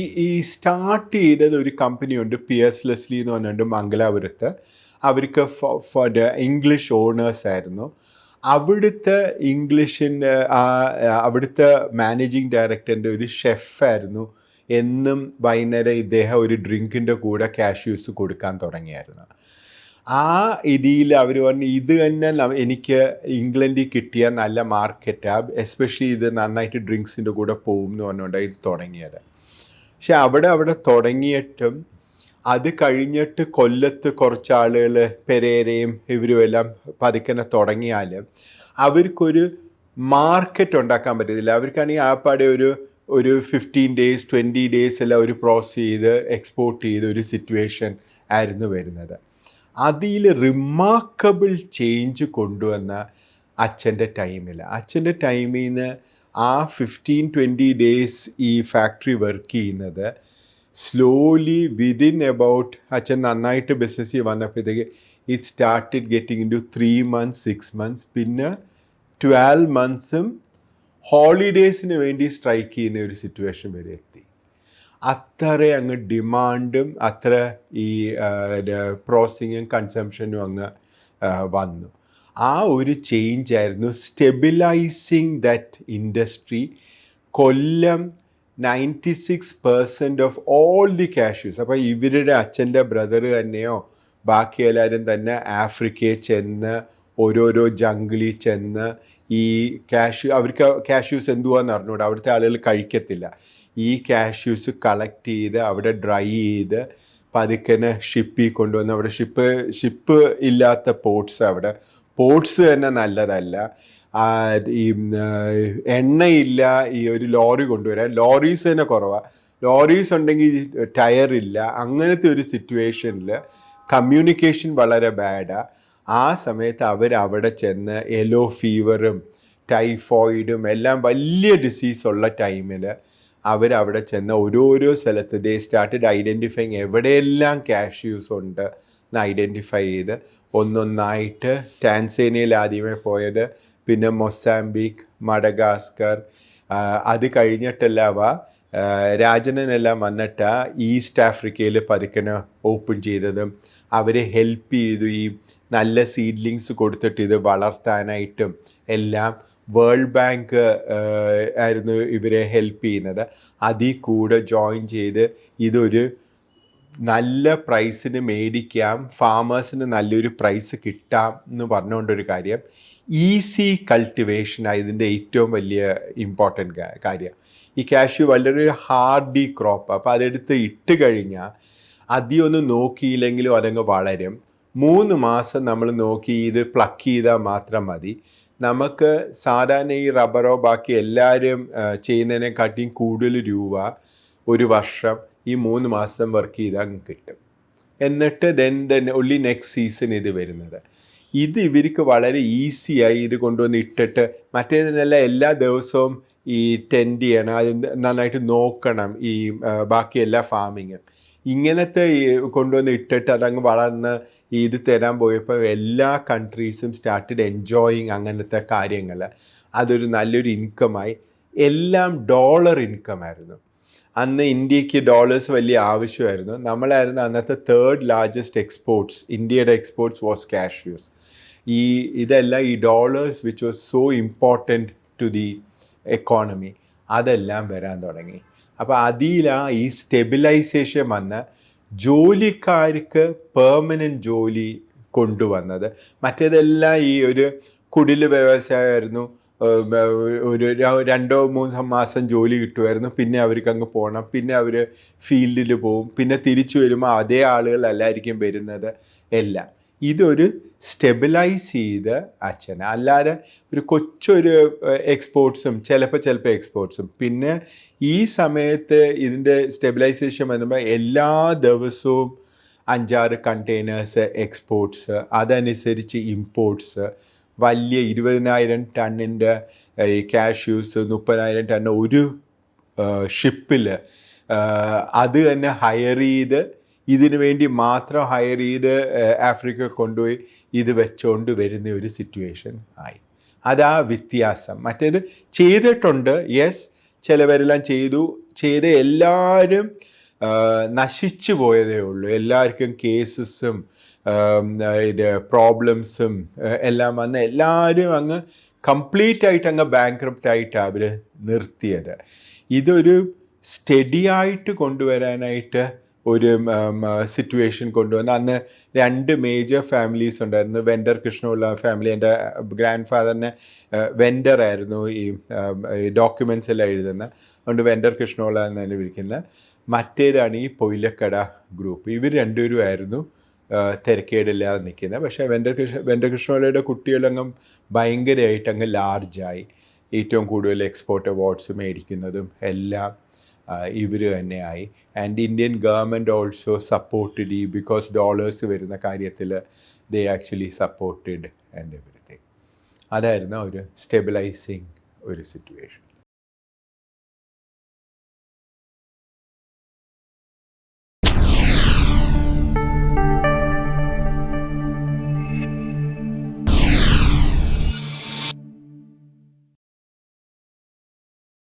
ഈ ഈ സ്റ്റാർട്ട് ചെയ്തത് ഒരു കമ്പനിയുണ്ട് എസ് ലെസ്ലി എന്ന് പറഞ്ഞിട്ട് മംഗലാപുരത്ത്. അവർക്ക് ഇംഗ്ലീഷ് ഓണേഴ്സ് ആയിരുന്നു. അവിടുത്തെ ഇംഗ്ലീഷിന്റെ അവിടുത്തെ മാനേജിങ് ഡയറക്ടറിന്റെ ഒരു ഷെഫായിരുന്നു എന്നും വൈകുന്നേരം ഇദ്ദേഹം ഒരു ഡ്രിങ്കിന്റെ കൂടെ കാഷ്യൂസ് കൊടുക്കാൻ തുടങ്ങിയായിരുന്നു. ആ ഇതിൽ അവർ പറഞ്ഞു ഇത് തന്നെ എനിക്ക് ഇംഗ്ലണ്ടിൽ കിട്ടിയ നല്ല മാർക്കറ്റാണ് എസ്പെഷ്യലി ഇത് നന്നായിട്ട് ഡ്രിങ്ക്സിന്റെ കൂടെ പോകും എന്ന് പറഞ്ഞുകൊണ്ടാണ് ഇത് തുടങ്ങിയത്. പക്ഷെ അവിടെ അവിടെ തുടങ്ങിയിട്ടും അത് കഴിഞ്ഞിട്ട് കൊല്ലത്ത് കുറച്ച് ആളുകൾ പെരേരയും ഇവരും എല്ലാം പതുക്കനെ തുടങ്ങിയാൽ അവർക്കൊരു മാർക്കറ്റ് ഉണ്ടാക്കാൻ പറ്റത്തില്ല. അവർക്കാണെങ്കിൽ ആപ്പാടെ ഒരു ഒരു ഫിഫ്റ്റീൻ ഡേയ്സ് ട്വന്റി ഡേയ്സ് എല്ലാം ഒരു പ്രോസസ് ചെയ്ത് എക്സ്പോർട്ട് ചെയ്ത ഒരു സിറ്റുവേഷൻ ആയിരുന്നു വരുന്നത്. അതിൽ റിമാർക്കബിൾ ചേഞ്ച് കൊണ്ടുവന്ന അച്ഛന്റെ ടൈമിൽ അച്ഛന്റെ ടൈമിൽ നിന്ന് ആ ഫിഫ്റ്റീൻ ട്വന്റി ഡേയ്സ് ഈ ഫാക്ടറി വർക്ക് ചെയ്യുന്നത് സ്ലോലി വിതിൻ എബൌട്ട് അച്ഛൻ നന്നായിട്ട് ബിസിനസ്സിൽ വന്നപ്പോഴത്തേക്ക് it started getting in two three months six months പിന്നെ ട്വൽവ് മന്ത്സും ഹോളിഡേയ്സിന് വേണ്ടി സ്ട്രൈക്ക് ചെയ്യുന്ന ഒരു സിറ്റുവേഷൻ വരെ എത്തി. അത്ര അങ്ങ് ഡിമാൻഡും അത്ര ഈ പ്രോസസിങ്ങും കൺസംഷനും അങ്ങ് വന്നു. ആ ഒരു ചേഞ്ച് ആയിരുന്നു stabilising that industry Kollam ninety six percent of all the cashews അപ്പോൾ ഇവരുടെ അച്ഛന്റെ ബ്രദർ തന്നെയോ ബാക്കി എല്ലാവരും തന്നെ ആഫ്രിക്കയിൽ ചെന്ന് ഓരോരോ ജംഗിളിൽ ചെന്ന് ഈ കാഷ്യൂ അവർക്ക് കാഷ്യൂസ് എന്തുവാന്ന് അറിഞ്ഞൂടെ അവിടുത്തെ ആളുകൾ കഴിക്കത്തില്ല. ഈ കാഷ്യൂസ് കളക്ട് ചെയ്ത് അവിടെ ഡ്രൈ ചെയ്ത് പതുക്കനെ ഷിപ്പിൽ കൊണ്ടുവന്ന് അവിടെ ഷിപ്പ് ഷിപ്പ് ഇല്ലാത്ത പോർട്ട്സ് അവിടെ പോർട്സ് തന്നെ നല്ലതല്ല. ഈ എണ്ണയില്ല ഈ ഒരു ലോറി കൊണ്ടുവരാൻ. ലോറീസ് തന്നെ കുറവാണ് ലോറീസ് ഉണ്ടെങ്കിൽ ടയർ ഇല്ല അങ്ങനത്തെ ഒരു സിറ്റുവേഷനിൽ കമ്മ്യൂണിക്കേഷൻ വളരെ ബാഡാണ് ആ സമയത്ത് അവർ അവിടെ ചെന്ന് യെലോ ഫീവറും ടൈഫോയിഡും എല്ലാം വലിയ ഡിസീസ് ഉള്ള ടൈമിൽ അവരവിടെ ചെന്ന് ഓരോരോ സ്ഥലത്ത് ദേ സ്റ്റാർട്ടഡ് ഐഡന്റിഫൈങ് എവിടെയെല്ലാം കാഷ്യൂസ് ഉണ്ട്. ഐഡന്റിഫൈ ചെയ്ത് ഒന്നൊന്നായിട്ട് ടാൻസേനിയയിൽ ആദ്യമേ പോയത്. പിന്നെ മൊസാംബിക് മഡഗാസ്കർ അത് കഴിഞ്ഞിട്ടല്ല അവ രാജനെല്ലാം വന്നിട്ട് ഈസ്റ്റ് ആഫ്രിക്കയിൽ പതുക്കനെ ഓപ്പൺ ചെയ്തതും അവരെ ഹെൽപ്പ് ചെയ്തു. ഈ നല്ല സീഡ്ലിങ്സ് കൊടുത്തിട്ട് ഇത് വളർത്താനായിട്ടും എല്ലാം വേൾഡ് ബാങ്ക് ആയിരുന്നു ഇവരെ ഹെൽപ്പ് ചെയ്യുന്നത്. അതിൽ കൂടെ ജോയിൻ ചെയ്ത് ഇതൊരു നല്ല പ്രൈസിന് മേടിക്കാം ഫാമേഴ്സിന് നല്ലൊരു പ്രൈസ് കിട്ടാം എന്ന് പറഞ്ഞുകൊണ്ടൊരു കാര്യം ഈസി കൾട്ടിവേഷനാണ് ഇതിന്റെ ഏറ്റവും വലിയ ഇമ്പോർട്ടന്റ് കാര്യം. ഈ കാഷ്യൂ വളരെ ഹാർഡി ക്രോപ്പ് അപ്പോൾ അതെടുത്ത് ഇട്ട് കഴിഞ്ഞാൽ അധികം ഒന്നും നോക്കിയില്ലെങ്കിലും അതങ്ങ് വളരും. മൂന്ന് മാസം നമ്മൾ നോക്കി ഇത് പ്ലക്ക് ചെയ്താൽ മാത്രം മതി. നമുക്ക് സാധാരണ ഈ റബ്ബറോ ബാക്കി എല്ലാവരും ചെയ്യുന്നതിനെക്കാട്ടിയും കൂടുതൽ രൂപ ഒരു വർഷം. ഈ മൂന്ന് മാസം വർക്ക് ചെയ്താൽ കിട്ടും. എന്നിട്ട് then then only next season ഇത് വരുന്നത്. ഇത് ഇവർക്ക് വളരെ ഈസിയായി ഇത് കൊണ്ടുവന്ന് ഇട്ടിട്ട് മറ്റേതിനല്ല എല്ലാ ദിവസവും ഈ ടെൻഡ് ചെയ്യണം അത് നന്നായിട്ട് നോക്കണം ഈ ബാക്കി എല്ലാ ഫാമിങ്ങും ഇങ്ങനത്തെ കൊണ്ടുവന്ന് ഇട്ടിട്ട് അതങ്ങ് വളർന്ന് ഇത് തരാൻ പോയപ്പോൾ എല്ലാ കൺട്രീസും സ്റ്റാർട്ടഡ് എൻജോയിങ് അങ്ങനത്തെ കാര്യങ്ങൾ അതൊരു നല്ലൊരു ഇൻകമായി എല്ലാം ഡോളർ ഇൻകം ആയിരുന്നു. അന്ന് ഇന്ത്യയ്ക്ക് ഡോളേഴ്സ് വലിയ ആവശ്യമായിരുന്നു. നമ്മളായിരുന്നു അന്നത്തെ തേർഡ് ലാർജസ്റ്റ് എക്സ്പോർട്സ് ഇന്ത്യയുടെ എക്സ്പോർട്സ് വാസ് കാഷ്യൂസ് ഈ ഇതെല്ലാം ഈ dollars which was so important to the economy അതെല്ലാം വരാൻ തുടങ്ങി. അപ്പോൾ അതിലാ ഈ സ്റ്റെബിലൈസേഷൻ വന്ന് ജോലിക്കാർക്ക് പെർമനന്റ് ജോലി കൊണ്ടുവന്നത്. മറ്റേതെല്ലാം ഈ ഒരു കുടിൽ വ്യവസായമായിരുന്നു. ഒരു രണ്ടോ മൂന്ന് മാസം ജോലി കിട്ടുമായിരുന്നു. പിന്നെ അവർക്ക് അങ്ങ് പോകണം പിന്നെ അവർ ഫീൽഡിൽ പോവും. പിന്നെ തിരിച്ചു വരുമ്പോൾ അതേ ആളുകളല്ലായിരിക്കും വരുന്നത് എല്ലാം. ഇതൊരു സ്റ്റെബിലൈസ് ചെയ്ത് അച്ഛൻ അല്ലാതെ ഒരു കൊച്ചൊരു എക്സ്പോർട്സും ചിലപ്പോൾ ചിലപ്പോൾ എക്സ്പോർട്സും. പിന്നെ ഈ സമയത്ത് ഇതിന്റെ സ്റ്റെബിലൈസേഷൻ വരുമ്പോൾ എല്ലാ ദിവസവും അഞ്ചാറ് കണ്ടെയ്നേഴ്സ് എക്സ്പോർട്സ് അതനുസരിച്ച് ഇമ്പോർട്ട്സ് വലിയ ഇരുപതിനായിരം ടണ്ണിന്റെ ഈ കാഷ്യൂസ് മുപ്പതിനായിരം ടൺ ഒരു ഷിപ്പിൽ അത് തന്നെ ഹയർ ചെയ്ത് ഇതിനു വേണ്ടി മാത്രം ഹയർ ചെയ്ത് ആഫ്രിക്ക കൊണ്ടുപോയി ഇത് വെച്ചുകൊണ്ട് വരുന്ന ഒരു സിറ്റുവേഷൻ ആയി. അതാ വ്യത്യാസം. മറ്റേത് ചെയ്തിട്ടുണ്ട്. യെസ് ചിലവരെല്ലാം ചെയ്തു. ചെയ്ത എല്ലാവരും നശിച്ചു പോയതേ ഉള്ളൂ. എല്ലാവർക്കും കേസസും ഇത് പ്രോബ്ലംസും എല്ലാം വന്ന് എല്ലാവരും അങ്ങ് കംപ്ലീറ്റ് ആയിട്ട് അങ്ങ് ബാങ്ക്രപ്റ്റ് ആയിട്ട് അവർ നിർത്തിയത്. ഇതൊരു സ്റ്റഡി ആയിട്ട് കൊണ്ടുവരാനായിട്ട് ഒരു സിറ്റുവേഷൻ കൊണ്ടുവന്ന് അന്ന് രണ്ട് മേജർ ഫാമിലീസ് ഉണ്ടായിരുന്നു. വെൻഡർ കൃഷ്ണമുള്ള ഫാമിലി എന്റെ ഗ്രാൻഡ് ഫാദറിന് വെൻഡർ ആയിരുന്നു ഈ ഡോക്യുമെൻസ് എല്ലാം എഴുതുന്നത് അതുകൊണ്ട് വെൻഡർ കൃഷ്ണമുള്ള എന്നാണ് വിളിക്കുന്നത്. മറ്റേതാണ് ഈ പൊയിലക്കട ഗ്രൂപ്പ് ഇവർ രണ്ടുപേരുമായിരുന്നു തിരക്കേടില്ലാതെ നിൽക്കുന്നത് പക്ഷേ വെങ്കടകൃഷ്ണ വെങ്കടകൃഷ്ണയുടെ കുട്ടികളങ്ങ് ഭയങ്കരമായിട്ട് അങ്ങ് ലാർജായി. ഏറ്റവും കൂടുതൽ എക്സ്പോർട്ട് അവാർഡ്സ് മേടിക്കുന്നതും എല്ലാം ഇവർ തന്നെയായി. And Indian government also supported ഈ ബിക്കോസ് ഡോളേഴ്സ് വരുന്ന കാര്യത്തിൽ they actually supported and everything അതായിരുന്നു ഒരു സ്റ്റെബിലൈസിങ് ഒരു സിറ്റുവേഷൻ